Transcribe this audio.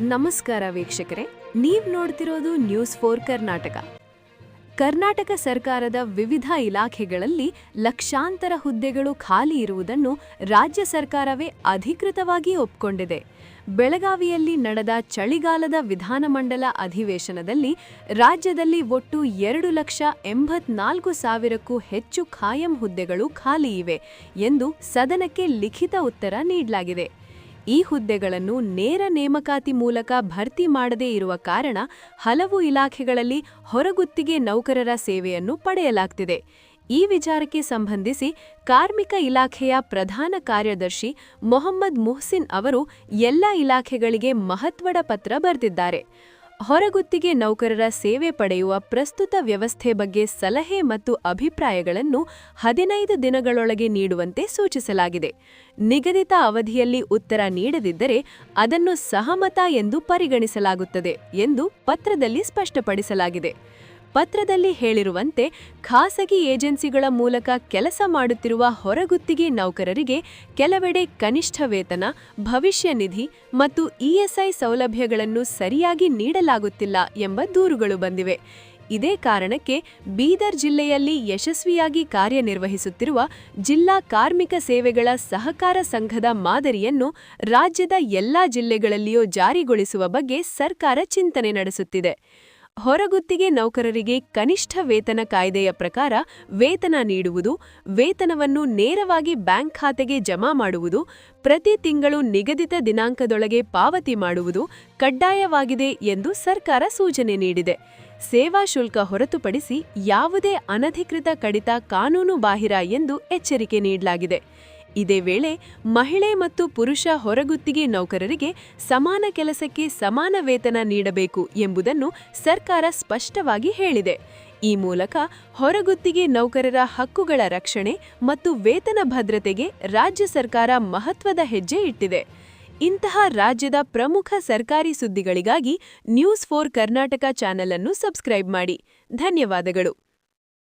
ನಮಸ್ಕಾರ ವೀಕ್ಷಕರೇ, ನೀವು ನೋಡ್ತಿರೋದು ನ್ಯೂಸ್ ಫೋರ್ ಕರ್ನಾಟಕ. ಕರ್ನಾಟಕ ಸರ್ಕಾರದ ವಿವಿಧ ಇಲಾಖೆಗಳಲ್ಲಿ ಲಕ್ಷಾಂತರ ಹುದ್ದೆಗಳು ಖಾಲಿ ಇರುವುದನ್ನು ರಾಜ್ಯ ಸರ್ಕಾರವೇ ಅಧಿಕೃತವಾಗಿ ಒಪ್ಕೊಂಡಿದೆ. ಬೆಳಗಾವಿಯಲ್ಲಿ ನಡೆದ ಚಳಿಗಾಲದ ವಿಧಾನಮಂಡಲ ಅಧಿವೇಶನದಲ್ಲಿ ರಾಜ್ಯದಲ್ಲಿ ಒಟ್ಟು ಎರಡು ಲಕ್ಷ ಎಂಬತ್ನಾಲ್ಕು ಸಾವಿರಕ್ಕೂ ಹೆಚ್ಚು ಖಾಯಂ ಹುದ್ದೆಗಳು ಖಾಲಿ ಇವೆ ಎಂದು ಸದನಕ್ಕೆ ಲಿಖಿತ ಉತ್ತರ ನೀಡಲಾಗಿದೆ. ಈ ಹುದ್ದೆಗಳನ್ನು ನೇರ ನೇಮಕಾತಿ ಮೂಲಕ ಭರ್ತಿ ಮಾಡದೇ ಇರುವ ಕಾರಣ ಹಲವು ಇಲಾಖೆಗಳಲ್ಲಿ ಹೊರಗುತ್ತಿಗೆ ನೌಕರರ ಸೇವೆಯನ್ನು ಪಡೆಯಲಾಗ್ತಿದೆ. ಈ ವಿಚಾರಕ್ಕೆ ಸಂಬಂಧಿಸಿ ಕಾರ್ಮಿಕ ಇಲಾಖೆಯ ಪ್ರಧಾನ ಕಾರ್ಯದರ್ಶಿ ಮೊಹಮ್ಮದ್ ಮುಹ್ಸಿನ್ ಅವರು ಎಲ್ಲ ಇಲಾಖೆಗಳಿಗೆ ಮಹತ್ವದ ಪತ್ರ ಬರೆದಿದ್ದಾರೆ. ಹೊರಗುತ್ತಿಗೆ ನೌಕರರ ಸೇವೆ ಪಡೆಯುವ ಪ್ರಸ್ತುತ ವ್ಯವಸ್ಥೆ ಬಗ್ಗೆ ಸಲಹೆ ಮತ್ತು ಅಭಿಪ್ರಾಯಗಳನ್ನು ಹದಿನೈದು ದಿನಗಳೊಳಗೆ ನೀಡುವಂತೆ ಸೂಚಿಸಲಾಗಿದೆ. ನಿಗದಿತ ಅವಧಿಯಲ್ಲಿ ಉತ್ತರ ನೀಡದಿದ್ದರೆ ಅದನ್ನು ಸಹಮತ ಎಂದು ಪರಿಗಣಿಸಲಾಗುತ್ತದೆ ಎಂದು ಪತ್ರದಲ್ಲಿ ಸ್ಪಷ್ಟಪಡಿಸಲಾಗಿದೆ. ಪತ್ರದಲ್ಲಿ ಹೇಳಿರುವಂತೆ, ಖಾಸಗಿ ಏಜೆನ್ಸಿಗಳ ಮೂಲಕ ಕೆಲಸ ಮಾಡುತ್ತಿರುವ ಹೊರಗುತ್ತಿಗೆ ನೌಕರರಿಗೆ ಕೆಲವೆಡೆ ಕನಿಷ್ಠ ವೇತನ, ಭವಿಷ್ಯ ನಿಧಿ ಮತ್ತು ಇಎಸ್ಐ ಸೌಲಭ್ಯಗಳನ್ನು ಸರಿಯಾಗಿ ನೀಡಲಾಗುತ್ತಿಲ್ಲ ಎಂಬ ದೂರುಗಳು ಬಂದಿವೆ. ಇದೇ ಕಾರಣಕ್ಕೆ ಬೀದರ್ ಜಿಲ್ಲೆಯಲ್ಲಿ ಯಶಸ್ವಿಯಾಗಿ ಕಾರ್ಯನಿರ್ವಹಿಸುತ್ತಿರುವ ಜಿಲ್ಲಾ ಕಾರ್ಮಿಕ ಸೇವೆಗಳ ಸಹಕಾರ ಸಂಘದ ಮಾದರಿಯನ್ನು ರಾಜ್ಯದ ಎಲ್ಲಾ ಜಿಲ್ಲೆಗಳಲ್ಲಿಯೂ ಜಾರಿಗೊಳಿಸುವ ಬಗ್ಗೆ ಸರ್ಕಾರ ಚಿಂತನೆ ನಡೆಸುತ್ತಿದೆ. ಹೊರಗುತ್ತಿಗೆ ನೌಕರರಿಗೆ ಕನಿಷ್ಠ ವೇತನ ಕಾಯ್ದೆಯ ಪ್ರಕಾರ ವೇತನ ನೀಡುವುದು, ವೇತನವನ್ನು ನೇರವಾಗಿ ಬ್ಯಾಂಕ್ ಖಾತೆಗೆ ಜಮಾ ಮಾಡುವುದು, ಪ್ರತಿ ತಿಂಗಳು ನಿಗದಿತ ದಿನಾಂಕದೊಳಗೆ ಪಾವತಿ ಮಾಡುವುದು ಕಡ್ಡಾಯವಾಗಿದೆ ಎಂದು ಸರ್ಕಾರ ಸೂಚನೆ ನೀಡಿದೆ. ಸೇವಾ ಶುಲ್ಕ ಹೊರತುಪಡಿಸಿ ಯಾವುದೇ ಅನಧಿಕೃತ ಕಡಿತ ಕಾನೂನುಬಾಹಿರ ಎಂದು ಎಚ್ಚರಿಕೆ ನೀಡಲಾಗಿದೆ. ಇದೇ ವೇಳೆ ಮಹಿಳೆ ಮತ್ತು ಪುರುಷ ಹೊರಗುತ್ತಿಗೆ ನೌಕರರಿಗೆ ಸಮಾನ ಕೆಲಸಕ್ಕೆ ಸಮಾನ ವೇತನ ನೀಡಬೇಕು ಎಂಬುದನ್ನು ಸರ್ಕಾರ ಸ್ಪಷ್ಟವಾಗಿ ಹೇಳಿದೆ. ಈ ಮೂಲಕ ಹೊರಗುತ್ತಿಗೆ ನೌಕರರ ಹಕ್ಕುಗಳ ರಕ್ಷಣೆ ಮತ್ತು ವೇತನ ಭದ್ರತೆಗೆ ರಾಜ್ಯ ಸರ್ಕಾರ ಮಹತ್ವದ ಹೆಜ್ಜೆ ಇಟ್ಟಿದೆ. ಇಂತಹ ರಾಜ್ಯದ ಪ್ರಮುಖ ಸರ್ಕಾರಿ ಸುದ್ದಿಗಳಿಗಾಗಿ ನ್ಯೂಸ್ ಫೋರ್ ಕರ್ನಾಟಕ ಚಾನೆಲ್ ಅನ್ನು ಸಬ್ಸ್ಕ್ರೈಬ್ ಮಾಡಿ. ಧನ್ಯವಾದಗಳು.